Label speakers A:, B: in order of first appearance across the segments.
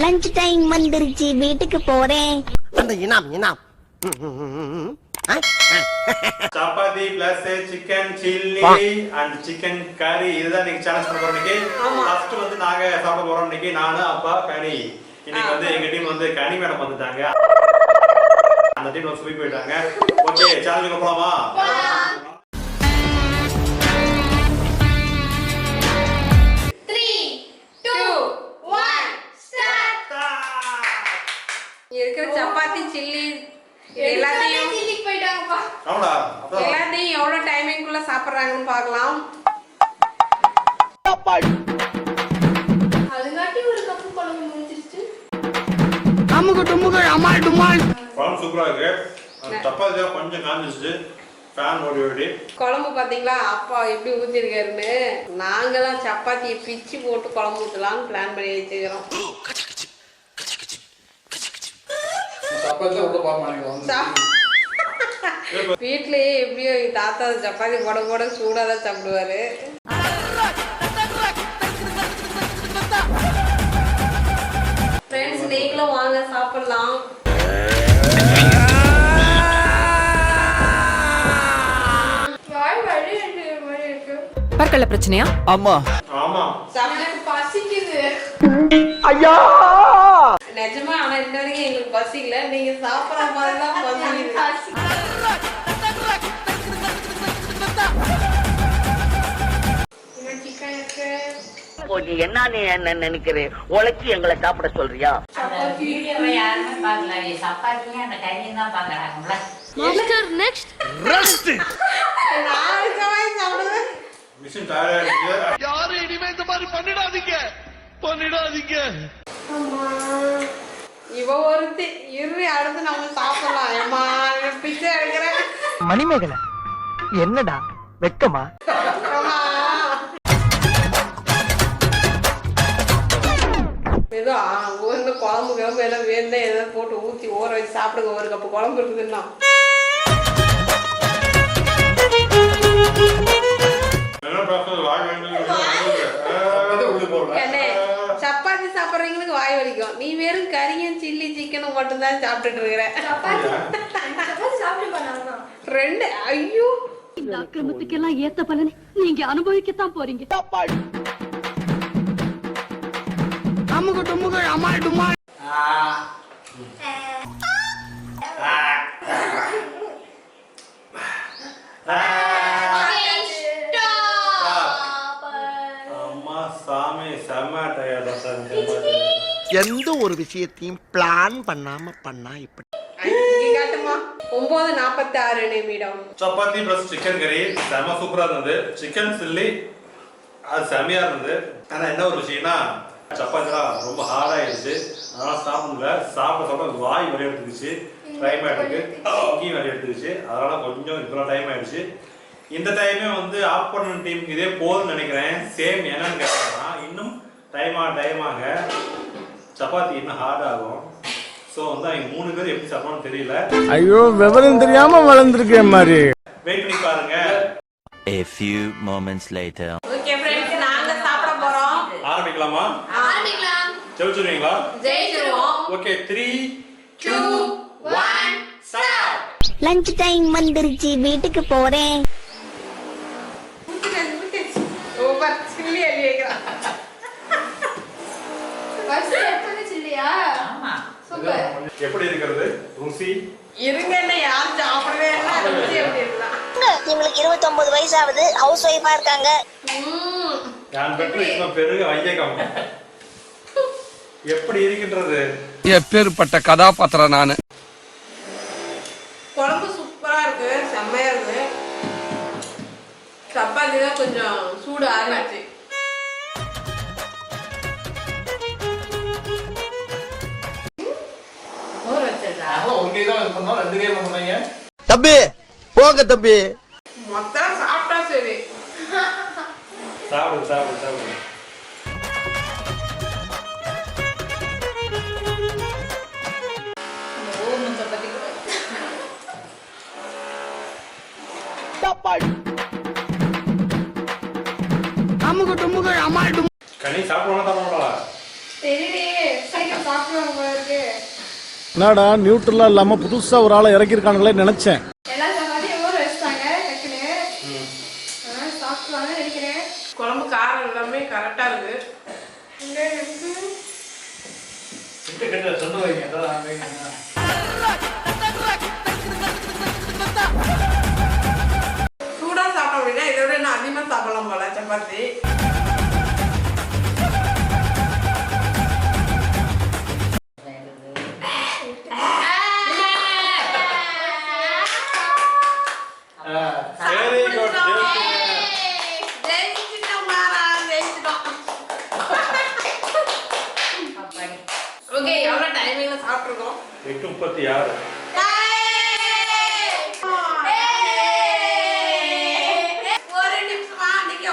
A: Lunch time வந்துருச்சு வீட்டுக்கு போறேன்.
B: அந்த இனாம் இனாம்.
C: Chapati plus chicken chilli and chicken கறி இதுதான் நீங்க சேலஞ்ச் பண்ண போறோம் இன்னைக்கு. ஃபர்ஸ்ட் வந்து நாங்க சாப்பிட போறோம் இன்னைக்கு. நானு அப்பா கனி. இன்னைக்கு வந்து எங்க டீம் வந்து கனி மேடம் வந்துட்டாங்க. அந்த டீம் வந்து சுவி போயிட்டாங்க. ஓகே சேலஞ்சுக்கு போலாமா.
D: இருக்கிற சப்பாத்தி சில்லி எல்லாத்தையும்
E: சில்லிக்கு போயிட்டாங்கப்பா.
C: ஆமாடா
D: எல்லாத்தையும் எவ்வளவு டைமிங்குள்ள சாப்பிடுறாங்கன்னு பார்க்கலாம்.
E: அதுங்காட்டி ஒரு கப்பு குழம்பு முடிஞ்சிருச்சு.
C: குழம்பு சூப்பரா இருக்கு. அந்த சப்பாத்தி தான் கொஞ்சம் காஞ்சிச்சு ஃபேன் ஓடி ஓடி.
D: குழம்பு பாத்தீங்களா அப்பா எப்படி ஊத்திருக்காருன்னு. நாங்கெல்லாம் சப்பாத்தியை பிச்சு போட்டு குழம்பு ஊத்தலாம்னு பிளான் பண்ணி வச்சுக்கிறோம்
F: சப்பாத்தி மாட்டேங்குது
D: சா- வீட்லயே எப்படியோ தாத்தா சப்பாத்தி போட போட சூடா தான் சாப்பிடுவாரு. ஃப்ரெண்ட்ஸ் நீங்களும் வாங்க சாப்பிடலாம்.
G: பற்கள பிரச்சனையா?
C: ஆமா.
E: எனக்கு பசிக்குது.
D: இன்ன பசிக்கல நீங்க சாப்பிடுற மாதிரி தான்
H: நீ என்ன நீ என்ன உழைச்சி எங்களை சாப்பிட சொல்றியா?
C: மிஷின் டயர்டா இருக்கு
F: யாரும் இனிமே இந்த மாதிரி பண்ணிடாதீங்க. பண்ணிடாதீங்க.
D: இவ ஒருத்தி. இரு அடுத்து நம்ம சாப்பிடலாம். ஏமா பிச்சை எடுக்கிறேன்
B: மணிமேகலை என்னடா வெக்கமா.
D: ஏதோ ஒண்ணு குழம்பு கிழம்பு எல்லாம் வேணும்னா ஏதாவது போட்டு ஊத்தி ஊற வச்சு சாப்பிடுங்க. ஒரு கப்பு குழம்பு இருக்குதுன்னா
C: என்ன பேசுறது வாய்
F: சப்பாத்தி உள்ள போடுறேன்
D: கண்ணே சப்பாத்தி சாப்பிட்றவங்களுக்கு வாய் வலிக்கும். நீ வெறும் கறியும் சில்லி சிக்கனும் மட்டும்தான் சாப்பிட்டுட்டு இருக்கிற. ரெண்டு ஐயோ.
G: இந்த அக்கிரமத்துக்கெல்லாம் ஏத்த பலனை நீங்க அனுபவிக்கத்தான் போறீங்க.
B: அமுகு டுமுகு அமால் டுமால். விஷயத்தையும் பிளான் பண்ணாம பண்ணா இப்படி.
D: ஒன்பது நாற்பத்தி ஆறு நிமிடம்
C: சப்பாத்தி ப்ளஸ் சிக்கன் கறி செம சூப்பரா இருந்தது சிக்கன் சில்லி அது செமையா இருந்தது ஆனா என்ன ஒரு விஷயம்னா சப்பாத்திலாம் ரொம்ப ஹார்ட் ஆயிடுச்சு அதனால சாப்பிட முடியல சாப்பிட சாப்பிட வாய் வலி எடுத்துக்கிச்சு டைம் ஆயிடுச்சு இங்கேயும் வலி எடுத்துக்கிச்சு அதனால கொஞ்சம் இவ்வளோ டைம் ஆயிடுச்சு இந்த டைமே வந்து ஆப்போனன்ட் டீமுக்கு இதே போதும்னு நினைக்கிறேன் சேம் என்னன்னு கேட்டாங்கன்னா இன்னும் டைம் ஆக சப்பாத்தி இன்னும் ஹார்ட் ஆகும்? ஸோ வந்து அவங்க மூணு பேர் எப்படி சாப்பிடணும்னு தெரியல.
I: ஐயோ விவரம் தெரியாம வளர்ந்துருக்கேன் மாதிரி.
C: வெயிட் பண்ணி பாருங்க.
J: A few moments later.
D: Okay friends நாங்க சாப்பிட போறோம்.
C: ஆரம்பிக்கலாமா?
E: ஆரம்பிக்கலாம்.
C: ஜெயிச்சிருவீங்களா?
D: ஜெயிச்சிருவோம்.
C: Okay three
E: two one start
A: lunch time வந்துருச்சு வீட்டுக்கு போறேன்.
C: எப்படி இருக்கிறது? ருசி?
D: இருங்க என்ன யாரும் சாப்பிடவே இல்லை. ருசி எப்படி இருக்கலாம்?
A: இவங்களுக்கு இருபத்தி ஒன்பது வயசு ஆகுது ஹவுஸ் ஒய்ஃபா இருக்காங்க.
D: ம்.
C: நான் பெற்று இன்னும் பெருக ஐயகம் எப்படி இருக்கின்றது?
I: எப்பேற்பட்ட கதாபாத்திரம் நானு.
D: குழம்பு சூப்பரா இருக்கு செம்மையா இருக்கு. சப்பாத்தி தான் கொஞ்சம் சூடு ஆறிடுச்சு
F: அதெல்லாம் ஒரு கை தான் இது பண்ணோம். ரெண்டு கை
B: தம்பி போங்க தம்பி.
D: மொத்தம் சாப்பிட்டா சரி.
C: சாப்பிடு சாப்பிடு சாப்பிடு.
B: அமால் டுமால்
C: கனி சாப்பிடுவாங்க சாப்பிட மாட்டாளா
E: தெரியலையே. சீக்கிரம் சாப்பிடுவாங்க போல இருக்கு.
I: என்னடா நியூட்ரலா இல்லாம புதுசா ஒரு ஆளை இறக்கிருக்கானுங்களே நினைச்சேன்.
D: குழம்பு காரம் எல்லாமே கரெக்டாக இருக்கு. சூடாக சாப்பிட்டோம் அப்படின்னா இதை விட இன்னும் அதிகமாக சாப்பிடலாம் போல சப்பாத்தி.
C: வெரி குட்
D: ஓகே எவ்வளோ டைமிங்கில் சாப்பிட்ருக்கோம்
C: எட்டு முப்பத்தி ஆறு.
D: ஒரு நிமிஷமா அன்னைக்கு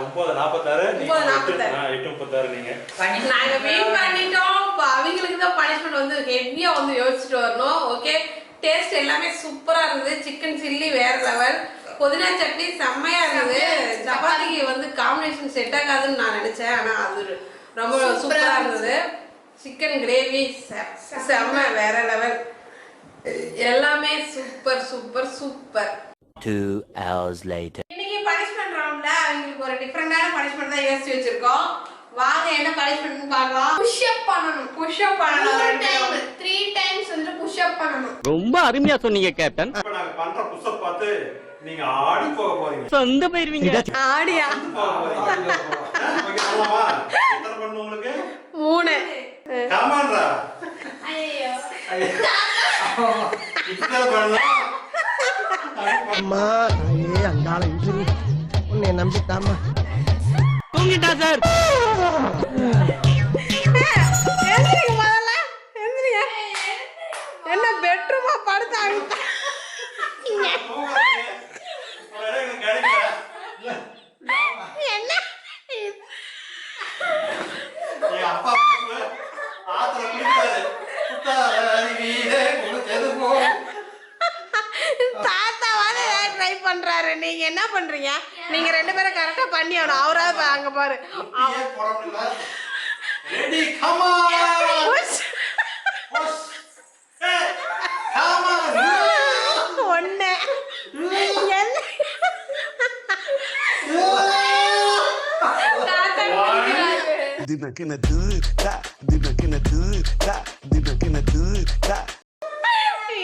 D: ஒன்பது
C: நாற்பத்தாறு எட்டு முப்பத்தாறு நீங்க.
D: நாங்க வின் பண்ணிட்டோம். அவங்களுக்கு தான் பனிஷ்மெண்ட் வந்து ஹெவியா வந்து யோசிச்சுட்டு வரணும். ஓகே டேஸ்ட் எல்லாமே சூப்பரா இருந்தது. சிக்கன் சில்லி வேற லெவல் புதினா சட்னி செம்மையா இருந்தது. சப்பாத்திக்கு வந்து காம்பினேஷன் செட் ஆகாதுன்னு நான் நினைச்சேன். ஆனா அது ரொம்ப சூப்பரா இருந்தது. சிக்கன் கிரேவி செம்ம வேற லெவல் எல்லாமே super super super
J: Two hours later.
D: இன்னைக்கு பனிஷ்மெண்ட் ரவுண்ட்ல அவங்களுக்கு ஒரு டிஃப்ரெண்டான பனிஷ்மெண்ட் தான் யோசிச்சு வச்சிருக்கோம். வாங்க என்ன பனிஷ்மெண்ட் பார்க்கலாம்.
E: Push up பண்ணணும்
D: புஷ் அப் பண்ணணும்.
E: டைம்
D: பேரும்.
E: த்ரீ டைம்ஸ் வந்து புஷ் அப் பண்ணணும்.
I: ரொம்ப அருமையா சொன்னீங்க கேப்டன்.
C: இப்ப நாங்க பண்ற புஷப் பார்த்து நீங்க ஆடி போக போறீங்க.
I: சொந்த போயிருவீங்க.
D: ஆடியா?
C: எத்தனை பண்ணு உங்களுக்கு?
D: மூணு.
E: ஐயோ
C: பண்ணலாம்
B: அம்மா தாயே உன்னை நம்பிட்டாமா
I: தூங்கிட்டா சார்.
D: என்ன பெட்ரூமா படுத்தாங்க என்ன
C: அப்பா வந்து
D: பண்றாரு? நீங்க என்ன பண்றீங்க? நீங்க ரெண்டு பேரும் கரெக்டா பண்ணி ஆகணும். அவராவது அங்க பாரு.
C: Hey, come on.
D: ஒண்ணு. என்ன
E: தாத்தா குடிக்கிறாரு.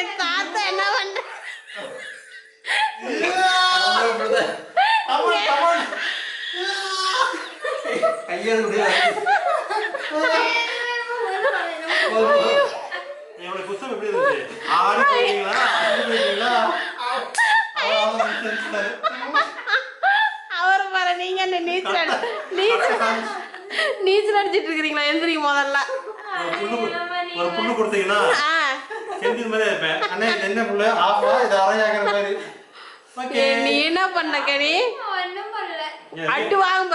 D: என் தாத்தா என்ன பண்ற
C: Come on, come on. என்னோட புத்தகம் எப்படி இருந்துச்சு ஆடி போயிட்டீங்களா ஆடி தெரிஞ்சுட்டாரு.
D: அவர் பாரு நீங்க என்ன நீச்சல் அடி- நீச்சல் நீச்சல் அடிச்சிட்டு இருக்கிறீங்களா எந்திரிங்க முதல்ல
C: ஒரு புண்ணு ஒரு புண்ணு கொடுத்தீங்கன்னா
D: ஆ.
C: செஞ்சது மாதிரி இருப்பேன் அண்ணே என்ன புண்ணு ஆஃபா இது அரையாகிற மாதிரி ஓகே
D: நீ என்ன பண்ண கனி அட்டு வாங்க.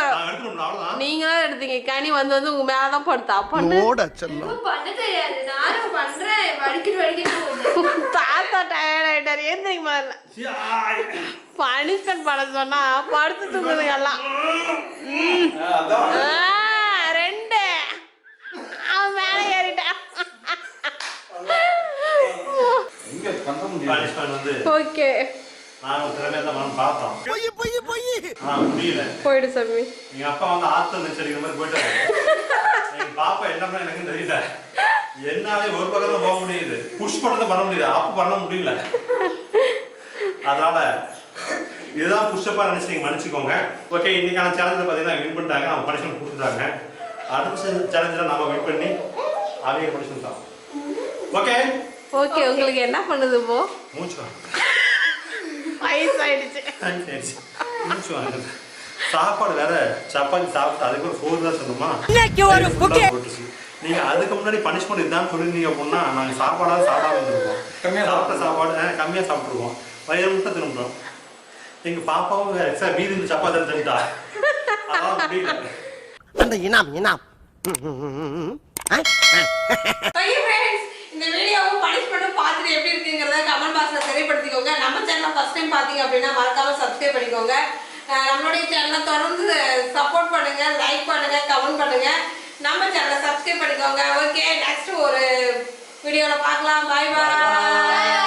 D: நீங்களும் எடுத்தீங்க. கனி வந்து வந்து உங்க மேலதான் படுத்தா. பண்ணு.
B: ஓட செல்லம்
E: பண்ண தெரியாது. நானும் பண்றேன். வலிக்கிட்டு போகுது
D: தாத்தா டயர்ட் ஆயிட்டாரு.
C: சீ, ஆய்.
D: பனிஷ்மெண்ட் பண்ண சொன்னா படுத்து தூங்குதுங்க எல்லாம். ரெண்டு. அவன் மேல ஏறிட்டான்
C: பனிஷ்மெண்ட் வந்து
D: ஓகே
C: நாங்க திறமையா தான் பார்த்தோம் ஆனா முடியல.
D: போயிடு சாமி.
C: எங்க அப்பா வந்து ஆத்தல் நெச்சரிக்கிற மாதிரி போயிட்டாரு. பாப்பா என்ன பண்ண எனக்கு தெரியல. என்னாலே ஒரு பக்கம் தான் போக முடியுது. புஷ் பண்ண பண்ண முடியுது அப் பண்ண முடியல. அதனால இதுதான் புஷ்அப்பா நினைச்சு நீங்க மன்னிச்சுக்கோங்க. ஓகே இன்னைக்கான சேலஞ்சில் பார்த்தீங்கன்னா வின் பண்ணிட்டாங்க. அவங்க பனிஷ்மெண்ட் கொடுத்துட்டாங்க. அடுத்த சேலஞ்சில் நம்ம வின் பண்ணி அவங்க பனிஷ்மெண்ட் தான் ஓகே
D: ஓகே உங்களுக்கு என்ன பண்ணுது இப்போ
C: மூச்சு
D: ஆயிடுச்சு
C: சாப்பாடு வேற சப்பாத்தி சாப்பிட்டு அதுக்கு ஒரு சோறு தான் போட்டுச்சு. நீங்க அதுக்கு முன்னாடி பனிஷ்மெண்ட் இதுதான் சொல்லிருந்தீங்க அப்படின்னா நாங்க சாப்பாடா சாப்பிடாம இருந்திருப்போம். சாப்பிட்ட சாப்பாடு கம்மியா சாப்பிட்டுருவோம். வயிறு முட்டை திரும்புறோம். எங்க பாப்பாவும் எக்ஸ்ட்ரா மீதி இந்த சப்பாத்தி முடியல
B: அந்த இனாம் இனாம்.
D: இந்த வீடியோவும் பனிஷ்மெண்ட்டும் பார்த்துட்டு எப்படி இருக்குங்கிறத கமெண்ட் பாக்ஸில் தெரியப்படுத்திக்கோங்க. நம்ம சேனலை ஃபஸ்ட் டைம் பார்த்தீங்க அப்படின்னா மறக்காமல் சப்ஸ்கிரைப் பண்ணிக்கோங்க. நம்மளுடைய சேனலை தொடர்ந்து சப்போர்ட் பண்ணுங்கள் லைக் பண்ணுங்கள் கமெண்ட் பண்ணுங்கள் நம்ம சேனலை சப்ஸ்கிரைப் பண்ணிக்கோங்க. ஓகே நெக்ஸ்ட் ஒரு வீடியோவில் பார்க்கலாம். பாய் பாய்